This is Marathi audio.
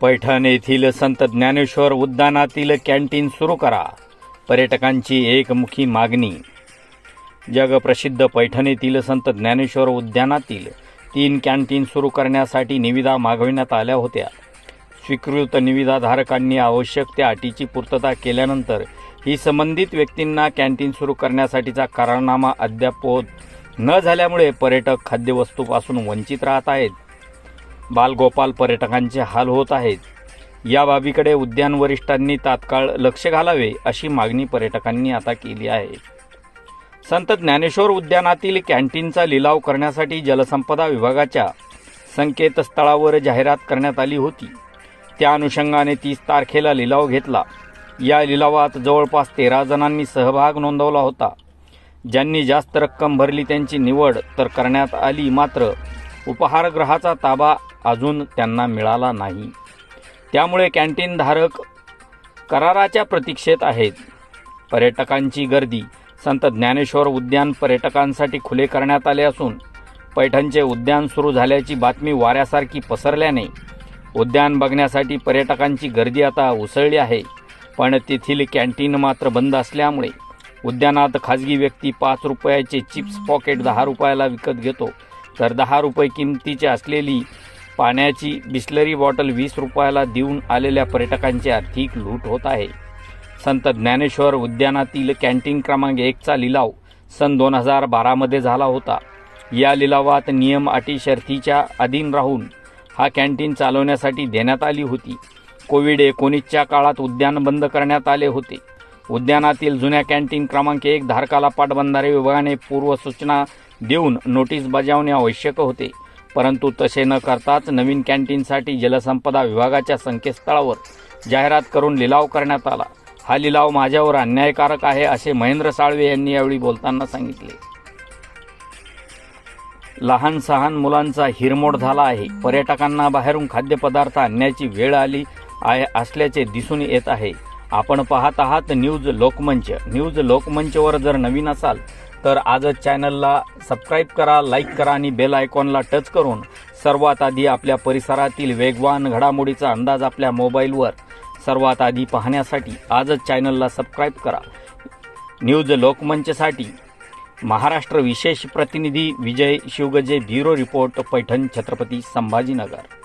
पैठण येथील संत ज्ञानेश्वर उद्यानातील कॅन्टीन सुरू करा. पर्यटकांची एकमुखी मागणी. जगप्रसिद्ध पैठण येथील संत ज्ञानेश्वर उद्यानातील तीन कॅन्टीन सुरू करण्यासाठी निविदा मागविण्यात आल्या होत्या. स्वीकृत निविदाधारकांनी आवश्यक त्या अटीची पूर्तता केल्यानंतर ही संबंधित व्यक्तींना कॅन्टीन सुरू करण्यासाठीचा करारनामा अद्याप होत न झाल्यामुळे पर्यटक खाद्यवस्तूपासून वंचित राहत आहेत. बालगोपाल पर्यटकांचे हाल होत आहेत. या बाबीकडे उद्यान वरिष्ठांनी तात्काळ लक्ष घालावे अशी मागणी पर्यटकांनी आता केली आहे. संत ज्ञानेश्वर उद्यानातील कॅन्टीनचा लिलाव करण्यासाठी जलसंपदा विभागाच्या संकेतस्थळावर जाहिरात करण्यात आली होती. त्या अनुषंगाने तीस तारखेला लिलाव घेतला. या लिलावात जवळपास तेरा जणांनी सहभाग नोंदवला होता. ज्यांनी जास्त रक्कम भरली त्यांची निवड तर करण्यात आली मात्र उपहारगृहाचा ताबा अजून त्यांना मिळाला नाही. त्यामुळे कॅन्टीन धारक कराराच्या प्रतीक्षेत आहेत. पर्यटकांची गर्दी संत ज्ञानेश्वर उद्यान पर्यटकांसाठी खुले करण्यात आले असून पैठणचे उद्यान सुरू झाल्याची बातमी वाऱ्यासारखी पसरल्याने उद्यान बघण्यासाठी पर्यटकांची गर्दी आता उसळली आहे. पण तेथील कॅन्टीन मात्र बंद असल्यामुळे उद्यानात खाजगी व्यक्ती पाच रुपयाचे चिप्स पॉकेट दहा रुपयाला विकत घेतो. तर दहा रुपये किमतीची असलेली पाण्याची बिस्लरी बॉटल वीस रुपयाला देऊन आलेल्या पर्यटकांची आर्थिक लूट होत आहे. संत ज्ञानेश्वर उद्यानातील कॅन्टीन क्रमांक एकचा लिलाव सन दोन हजार बारामध्ये झाला होता. या लिलावात नियम अटी शर्थीच्या अधीन राहून हा कॅन्टीन चालवण्यासाठी देण्यात आली होती. कोविड एकोणीसच्या काळात उद्यान बंद करण्यात आले होते. उद्यानातील जुन्या कॅन्टीन क्रमांक एक धारकाला पाटबंधारे विभागाने पूर्वसूचना देऊन नोटीस बजावणे आवश्यक होते. परंतु तसे न करताच नवीन कॅन्टीनसाठी जलसंपदा विभागाच्या संकेतस्थळावर जाहिरात करून लिलाव करण्यात आला. हा लिलाव माझ्यावर अन्यायकारक आहे असे महेंद्र साळवे यांनी यावेळी बोलताना सांगितले. लहान सहान मुलांचा हिरमोड झाला आहे. पर्यटकांना बाहेरून खाद्यपदार्थ आणण्याची वेळ आली आहे असल्याचे दिसून येत आहे. आपण पाहत आहात न्यूज लोकमंच. न्यूज लोकमंचवर जर नवीन असाल तर आजच चॅनलला सबस्क्राईब करा लाईक करा आणि बेल आयकॉनला टच करून सर्वात आधी आपल्या परिसरातील वेगवान घडामोडीचा अंदाज आपल्या मोबाईलवर सर्वात आधी पाहण्यासाठी आजच चॅनलला सबस्क्राईब करा. न्यूज लोकमंचसाठी महाराष्ट्र विशेष प्रतिनिधी विजय शिवगजे ब्युरो रिपोर्ट पैठण छत्रपती संभाजीनगर.